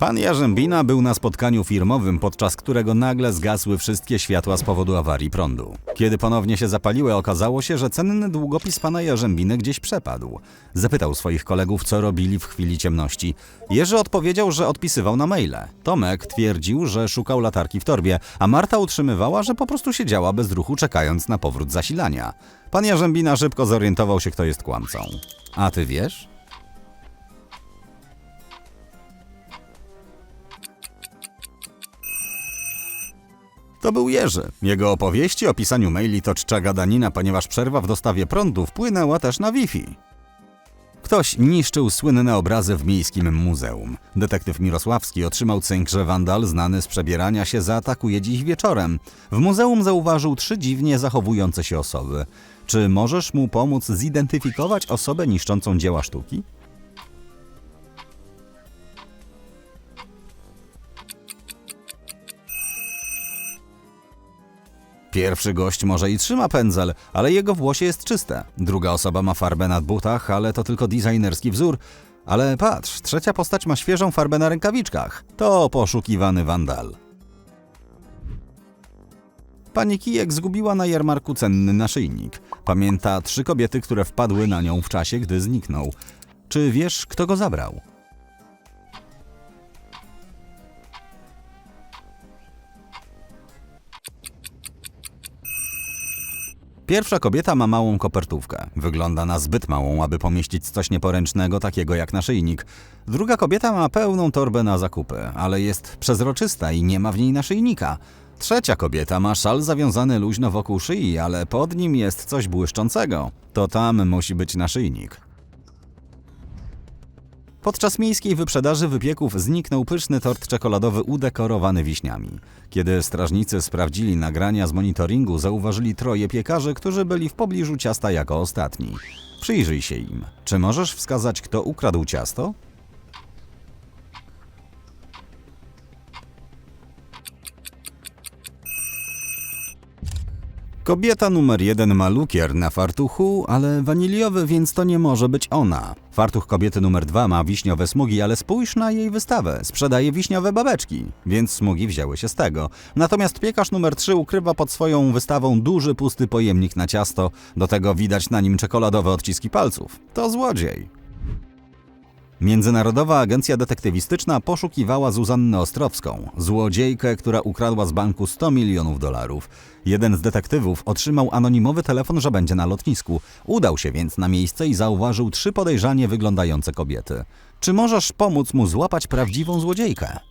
Pan Jarzębina był na spotkaniu firmowym, podczas którego nagle zgasły wszystkie światła z powodu awarii prądu. Kiedy ponownie się zapaliły, okazało się, że cenny długopis pana Jarzębiny gdzieś przepadł. Zapytał swoich kolegów, co robili w chwili ciemności. Jerzy odpowiedział, że odpisywał na maile. Tomek twierdził, że szukał latarki w torbie, a Marta utrzymywała, że po prostu siedziała bez ruchu, czekając na powrót zasilania. Pan Jarzębina szybko zorientował się, kto jest kłamcą. A ty wiesz? To był Jerzy. Jego opowieści o pisaniu maili to czcza gadanina, ponieważ przerwa w dostawie prądu wpłynęła też na Wi-Fi. Ktoś niszczył słynne obrazy w miejskim muzeum. Detektyw Mirosławski otrzymał cynk, że wandal znany z przebierania się zaatakuje dziś wieczorem. W muzeum zauważył trzy dziwnie zachowujące się osoby. Czy możesz mu pomóc zidentyfikować osobę niszczącą dzieła sztuki? Pierwszy gość może i trzyma pędzel, ale jego włosie jest czyste. Druga osoba ma farbę na butach, ale to tylko designerski wzór. Ale patrz, trzecia postać ma świeżą farbę na rękawiczkach. To poszukiwany wandal. Pani Kijek zgubiła na jarmarku cenny naszyjnik. Pamięta trzy kobiety, które wpadły na nią w czasie, gdy zniknął. Czy wiesz, kto go zabrał? Pierwsza kobieta ma małą kopertówkę. Wygląda na zbyt małą, aby pomieścić coś nieporęcznego, takiego jak naszyjnik. Druga kobieta ma pełną torbę na zakupy, ale jest przezroczysta i nie ma w niej naszyjnika. Trzecia kobieta ma szal zawiązany luźno wokół szyi, ale pod nim jest coś błyszczącego. To tam musi być naszyjnik. Podczas miejskiej wyprzedaży wypieków zniknął pyszny tort czekoladowy udekorowany wiśniami. Kiedy strażnicy sprawdzili nagrania z monitoringu, zauważyli troje piekarzy, którzy byli w pobliżu ciasta jako ostatni. Przyjrzyj się im. Czy możesz wskazać, kto ukradł ciasto? Kobieta numer jeden ma lukier na fartuchu, ale waniliowy, więc to nie może być ona. Fartuch kobiety numer dwa ma wiśniowe smugi, ale spójrz na jej wystawę. Sprzedaje wiśniowe babeczki, więc smugi wzięły się z tego. Natomiast piekarz numer trzy ukrywa pod swoją wystawą duży pusty pojemnik na ciasto. Do tego widać na nim czekoladowe odciski palców. To złodziej. Międzynarodowa Agencja Detektywistyczna poszukiwała Zuzannę Ostrowską, złodziejkę, która ukradła z banku 100 milionów dolarów. Jeden z detektywów otrzymał anonimowy telefon, że będzie na lotnisku. Udał się więc na miejsce i zauważył trzy podejrzanie wyglądające kobiety. Czy możesz pomóc mu złapać prawdziwą złodziejkę?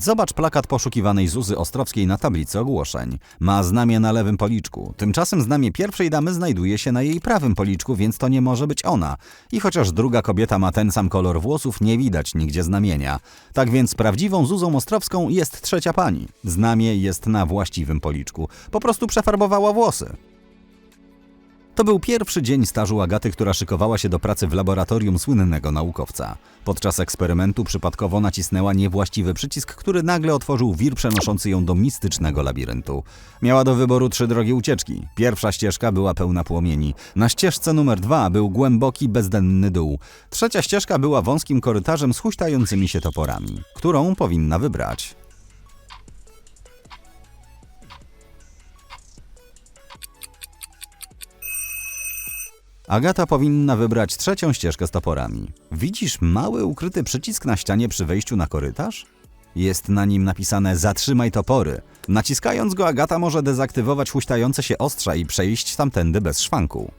Zobacz plakat poszukiwanej Zuzy Ostrowskiej na tablicy ogłoszeń. Ma znamię na lewym policzku. Tymczasem znamię pierwszej damy znajduje się na jej prawym policzku, więc to nie może być ona. I chociaż druga kobieta ma ten sam kolor włosów, nie widać nigdzie znamienia. Tak więc prawdziwą Zuzą Ostrowską jest trzecia pani. Znamie jest na właściwym policzku. Po prostu przefarbowała włosy. To był pierwszy dzień stażu Agaty, która szykowała się do pracy w laboratorium słynnego naukowca. Podczas eksperymentu przypadkowo nacisnęła niewłaściwy przycisk, który nagle otworzył wir przenoszący ją do mistycznego labiryntu. Miała do wyboru trzy drogie ucieczki. Pierwsza ścieżka była pełna płomieni. Na ścieżce numer dwa był głęboki, bezdenny dół. Trzecia ścieżka była wąskim korytarzem z huśtającymi się toporami. Którą powinna wybrać? Agata powinna wybrać trzecią ścieżkę z toporami. Widzisz mały ukryty przycisk na ścianie przy wejściu na korytarz? Jest na nim napisane Zatrzymaj topory. Naciskając go Agata może dezaktywować huśtające się ostrza i przejść tamtędy bez szwanku.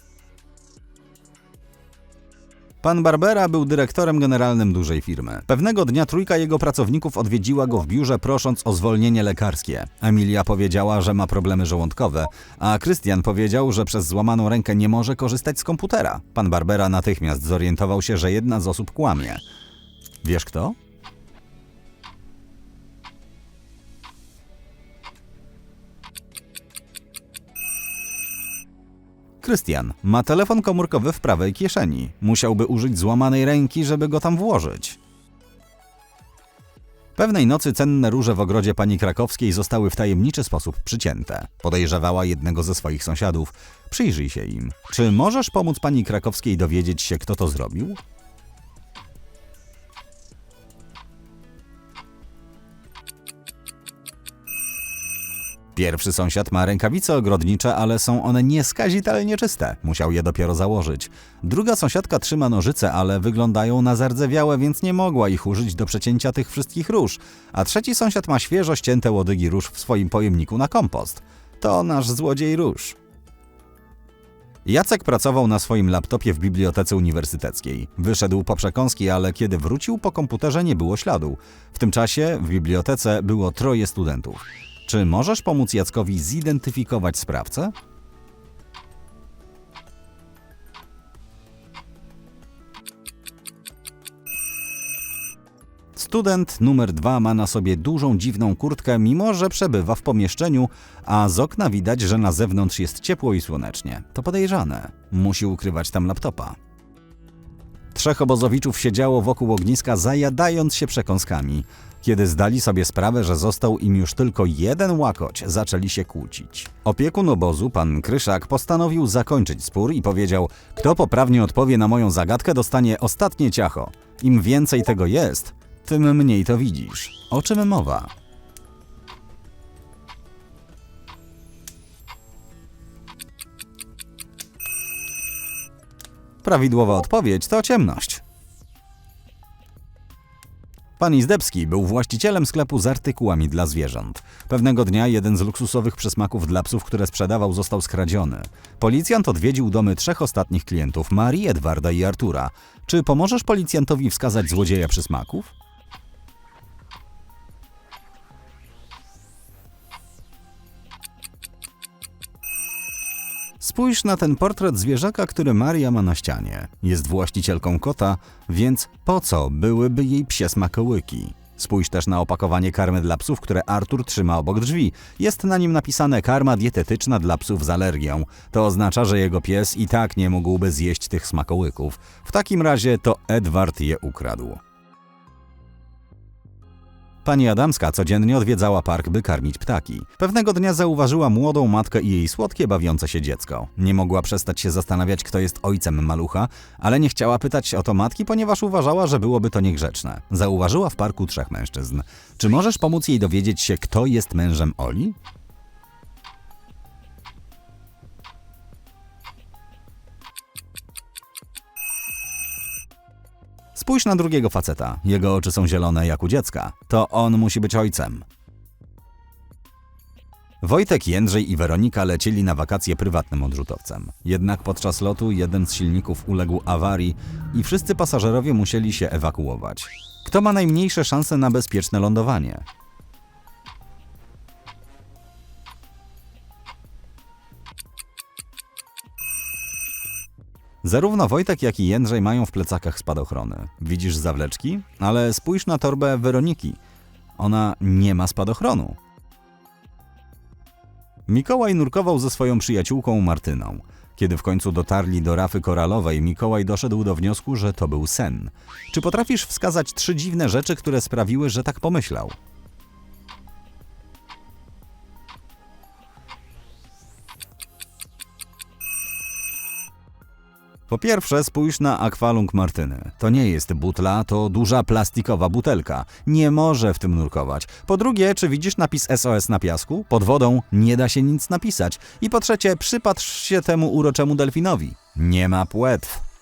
Pan Barbera był dyrektorem generalnym dużej firmy. Pewnego dnia trójka jego pracowników odwiedziła go w biurze prosząc o zwolnienie lekarskie. Emilia powiedziała, że ma problemy żołądkowe, a Krystian powiedział, że przez złamaną rękę nie może korzystać z komputera. Pan Barbera natychmiast zorientował się, że jedna z osób kłamie. Wiesz kto? Krystian ma telefon komórkowy w prawej kieszeni. Musiałby użyć złamanej ręki, żeby go tam włożyć. Pewnej nocy cenne róże w ogrodzie pani Krakowskiej zostały w tajemniczy sposób przycięte. Podejrzewała jednego ze swoich sąsiadów. Przyjrzyj się im. Czy możesz pomóc pani Krakowskiej dowiedzieć się, kto to zrobił? Pierwszy sąsiad ma rękawice ogrodnicze, ale są one nieskazitelnie czyste. Musiał je dopiero założyć. Druga sąsiadka trzyma nożyce, ale wyglądają na zardzewiałe, więc nie mogła ich użyć do przecięcia tych wszystkich róż. A trzeci sąsiad ma świeżo ścięte łodygi róż w swoim pojemniku na kompost. To nasz złodziej róż. Jacek pracował na swoim laptopie w bibliotece uniwersyteckiej. Wyszedł po przekąski, ale kiedy wrócił po komputerze nie było śladu. W tym czasie w bibliotece było troje studentów. Czy możesz pomóc Jackowi zidentyfikować sprawcę? Student numer dwa ma na sobie dużą, dziwną kurtkę, mimo że przebywa w pomieszczeniu, a z okna widać, że na zewnątrz jest ciepło i słonecznie. To podejrzane. Musi ukrywać tam laptopa. Trzech obozowiczów siedziało wokół ogniska, zajadając się przekąskami. Kiedy zdali sobie sprawę, że został im już tylko jeden łakoć, zaczęli się kłócić. Opiekun obozu, pan Kryszak, postanowił zakończyć spór i powiedział: Kto poprawnie odpowie na moją zagadkę, dostanie ostatnie ciacho. Im więcej tego jest, tym mniej to widzisz. O czym mowa? Prawidłowa odpowiedź to ciemność. Pan Izdebski był właścicielem sklepu z artykułami dla zwierząt. Pewnego dnia jeden z luksusowych przysmaków dla psów, które sprzedawał, został skradziony. Policjant odwiedził domy trzech ostatnich klientów, Marii, Edwarda i Artura. Czy pomożesz policjantowi wskazać złodzieja przysmaków? Spójrz na ten portret zwierzaka, który Maria ma na ścianie. Jest właścicielką kota, więc po co byłyby jej psie smakołyki? Spójrz też na opakowanie karmy dla psów, które Artur trzyma obok drzwi. Jest na nim napisane karma dietetyczna dla psów z alergią. To oznacza, że jego pies i tak nie mógłby zjeść tych smakołyków. W takim razie to Edward je ukradł. Pani Adamska codziennie odwiedzała park, by karmić ptaki. Pewnego dnia zauważyła młodą matkę i jej słodkie, bawiące się dziecko. Nie mogła przestać się zastanawiać, kto jest ojcem malucha, ale nie chciała pytać o to matki, ponieważ uważała, że byłoby to niegrzeczne. Zauważyła w parku trzech mężczyzn. Czy możesz pomóc jej dowiedzieć się, kto jest mężem Oli? Spójrz na drugiego faceta. Jego oczy są zielone jak u dziecka. To on musi być ojcem. Wojtek, Jędrzej i Weronika lecieli na wakacje prywatnym odrzutowcem. Jednak podczas lotu jeden z silników uległ awarii i wszyscy pasażerowie musieli się ewakuować. Kto ma najmniejsze szanse na bezpieczne lądowanie? Zarówno Wojtek, jak i Jędrzej mają w plecakach spadochrony. Widzisz zawleczki? Ale spójrz na torbę Weroniki. Ona nie ma spadochronu. Mikołaj nurkował ze swoją przyjaciółką Martyną. Kiedy w końcu dotarli do rafy koralowej, Mikołaj doszedł do wniosku, że to był sen. Czy potrafisz wskazać trzy dziwne rzeczy, które sprawiły, że tak pomyślał? Po pierwsze, spójrz na akwalung Martyny. To nie jest butla, to duża plastikowa butelka. Nie może w tym nurkować. Po drugie, czy widzisz napis SOS na piasku? Pod wodą nie da się nic napisać. I po trzecie, przypatrz się temu uroczemu delfinowi. Nie ma płetw.